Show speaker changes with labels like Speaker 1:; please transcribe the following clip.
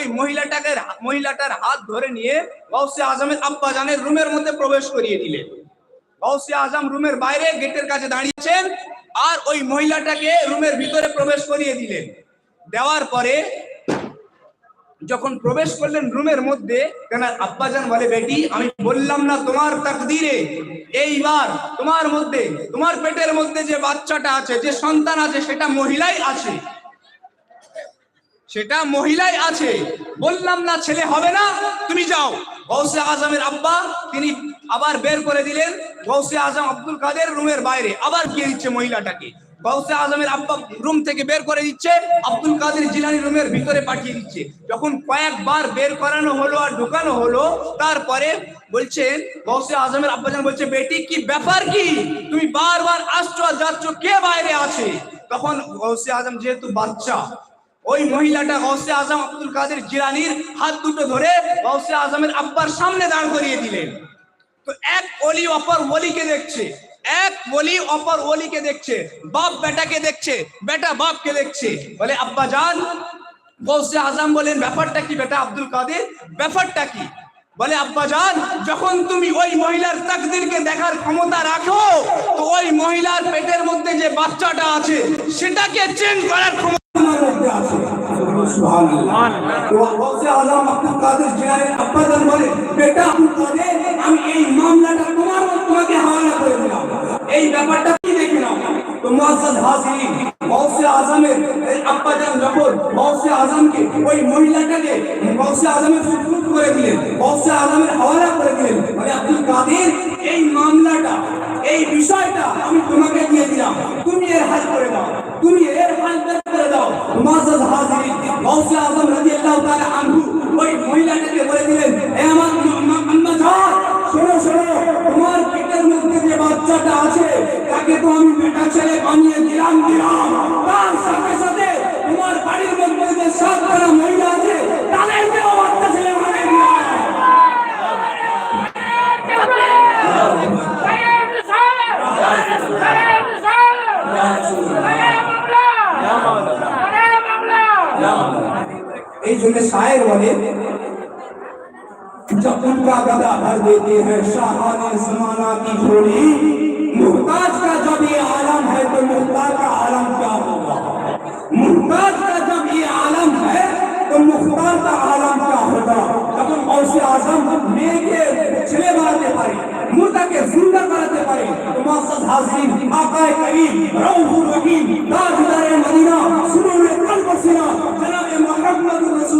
Speaker 1: ওই মহিলাটাকে মহিলাটার হাত ধরে নিয়ে গৌসে আজমের আব্বা জানের রুমের মধ্যে প্রবেশ করিয়ে দিলেন। গৌসে আজম রুমের বাইরে গেটের কাছে দাঁড়িয়েছেন আর ওই মহিলাটাকে রুমের ভিতরে প্রবেশ করিয়ে দিলেন। দেওয়ার পরে যখন প্রবেশ করলেন রুমের মধ্যে কেন আব্বাজান বলে, বেটি, আমি বললাম না তোমার তাকদিরে। এইবার তোমার মধ্যে, তোমার পেটের মধ্যে যে বাচ্চাটা আছে, যে সন্তান আছে, সেটা মহিলাই আছে। সেটা মহিলাই আছে। বললাম না, ছেলে হবে না, তুমি যাও। গৌসে আজমের আব্বা, তিনি আবার বের করে দিলেন। গৌসে আজম আব্দুল কাদের রুমের বাইরে, আবার গিয়ে দিচ্ছে মহিলাটাকে। গৌসে আজমের আব্বা রুম থেকে বের করে দিচ্ছে, আব্দুল কাদের জিলানি রুমের ভিতরে পাঠিয়ে দিচ্ছে। যখন কয়েকবার বের করানো হলো আর ঢুকানো হলো, তারপরে বলছেন গৌসে আজমের আব্বাজান বলছে, বেটি, কি ব্যাপার কি? তুমি বারবার আসছো আর যাচ্ছ, কে বাইরে আছে? তখন গৌসে আজম যেহেতু বাচ্চা ওই মহিলাটা গৌসে আজম আব্দুল কাদের জিলানির হাত দুটো ধরে গৌসে আজমের আব্বার সামনে দাঁড় করিয়ে দিলেন। তো এক অলি অপর ওলিকে দেখছে, এক ওলি অপর ওলিকে দেখছে, বাপ বেটাকে দেখছে, বেটা বাপকে দেখছে। বলে, আব্বা জান। গৌসে আজম বলেন, ব্যাপারটা কি বেটা আব্দুল কাদের? ব্যাপারটা কি? বলে, আব্বা জান, যখন তুমি ওই মহিলার তাকদিরকে দেখার ক্ষমতা রাখো, তো ওই মহিলার পেটের মধ্যে যে বাচ্চাটা আছে, সেটাকে চেঞ্জ করার ক্ষমতা
Speaker 2: তোমার মধ্যে আছে সুবহানাল্লাহ তো গৌসে আজম আব্দুল কাদের জিলানীর আব্বাজান বলে বেটা আব্দুল কাদের আমি এই মামলাটা তোমার তোমাকে হাওয়ালা করে দিলাম এই ব্যাপারটা কি দেখে নাও তো মুআজ্জাজ হাজিরিন গৌসে আজমের এই আব্বাজান যখন গৌসে আজমকে ওই মহিলাটাকে গৌসে আজমের সুপুর্দ করে দিলেন গৌসে আজমের হাওয়ালা করে দিলেন মানে আব্দুল কাদের এই মামলাটা এই বিষয়টা আমি তোমাকে দিয়ে দিলাম তুমি এর হাল করে দাও তুমি এর হাল বের করে দাও মুআজ্জাজ হাজিরিন গৌসে আজম রাদিয়াল্লাহু তাআলা আনহু ওই মহিলাটাকে বলে দিলেন, এ আমার আম্মা- জান শোনো শোনো, তোমার পেটের মধ্যে যে বাচ্চাটা আছে, তাকে তো আমি বেটা ছেলে বানিয়ে দিলাম দিলাম। তার সাথে সাথে তোমার বাড়ির মধ্যে যে সাতখানা মহিলা আছে তাদেরকেও বাচ্চা ছেলে বানিয়ে দিলাম। এই জন্য শায়ের বলে جب ان کا گدا بھر دیتے ہیں شاہان زمانہ کی جھوڑی محتاج کا جب یہ عالم ہے تو محتاج کا عالم کیا ہوگا؟ محتاج کا جب یہ عالم ہے تو مختار کا عالم کیا ہوگا؟ جب اور سے اعظم میرے کے پچھلے بڑھاتے پڑے مرتا کے زندہ بڑھاتے پڑے تو مقصد حاضرین، آقا کریم روح الرحیم، تاج মুহাম্মদুর